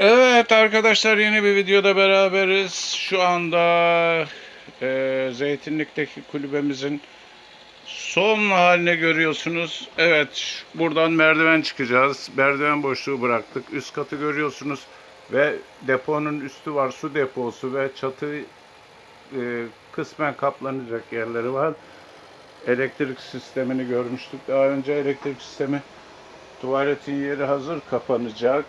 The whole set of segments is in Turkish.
Evet arkadaşlar yeni bir videoda beraberiz. Şu anda e, Zeytinlik'teki kulübemizin son halini görüyorsunuz. Evet buradan merdiven çıkacağız. Merdiven boşluğu bıraktık. Üst katı görüyorsunuz. Ve deponun üstü var su deposu ve çatı e, kısmen kaplanacak yerleri var. Elektrik sistemini görmüştük. Daha önce elektrik sistemi tuvaletin yeri hazır kapanacak.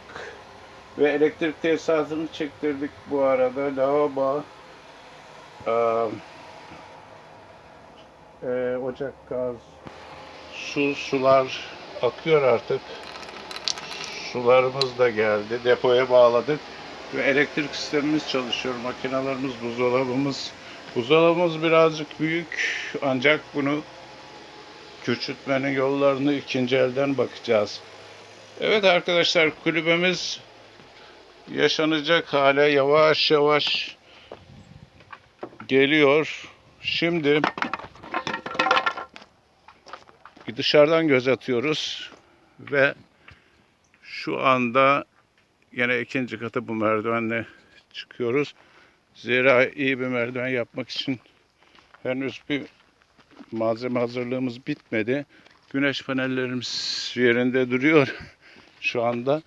Ve elektrik tesisatını çektirdik bu arada. Lavabo, eee, ocak, gaz, su, sular akıyor artık. Sularımız da geldi. Depoya bağladık. Ve elektrik sistemimiz çalışıyor. Makinalarımız, buzdolabımız. Buzdolabımız birazcık büyük ancak bunu küçültmenin yollarını ikinci elden bakacağız. Evet arkadaşlar kulübemiz yaşanacak hale yavaş yavaş geliyor. Şimdi dışarıdan göz atıyoruz ve şu anda yine ikinci katı bu merdivenle çıkıyoruz. Zira iyi bir merdiven yapmak için henüz bir malzeme hazırlığımız bitmedi. Güneş panellerimiz yerinde duruyor şu anda.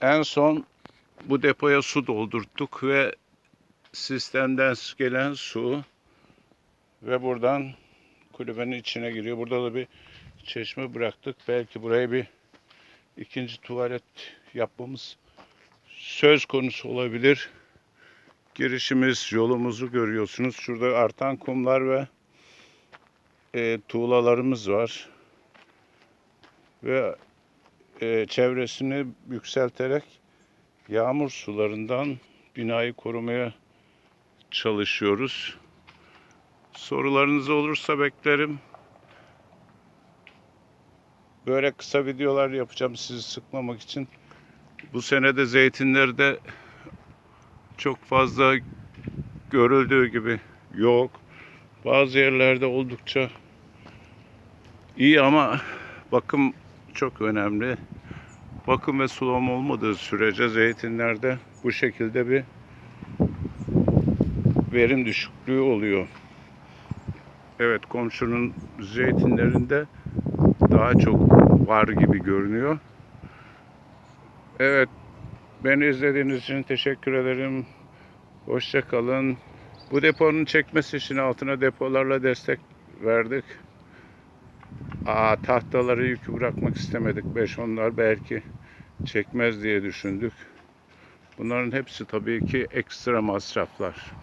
En son bu depoya su doldurttuk ve sistemden gelen su ve buradan kulübenin içine giriyor. Burada da bir çeşme bıraktık. Belki buraya bir ikinci tuvalet yapmamız söz konusu olabilir. Girişimiz, yolumuzu görüyorsunuz. Şurada artan kumlar ve e, tuğlalarımız var. Ve e, çevresini yükselterek yağmur sularından binayı korumaya çalışıyoruz. Sorularınız olursa beklerim. Böyle kısa videolar yapacağım sizi sıkmamak için. Bu sene de zeytinlerde çok fazla görüldüğü gibi yok. Bazı yerlerde oldukça iyi ama bakım çok önemli. Bakım ve sulama olmadığı sürece zeytinlerde bu şekilde bir verim düşüklüğü oluyor. Evet komşunun zeytinlerinde daha çok var gibi görünüyor. Evet beni izlediğiniz için teşekkür ederim. Hoşça kalın. Bu deponun çekmesi için altına depolarla destek verdik. Aa, tahtaları yükü bırakmak istemedik. 5-10'lar belki çekmez diye düşündük. Bunların hepsi tabii ki ekstra masraflar.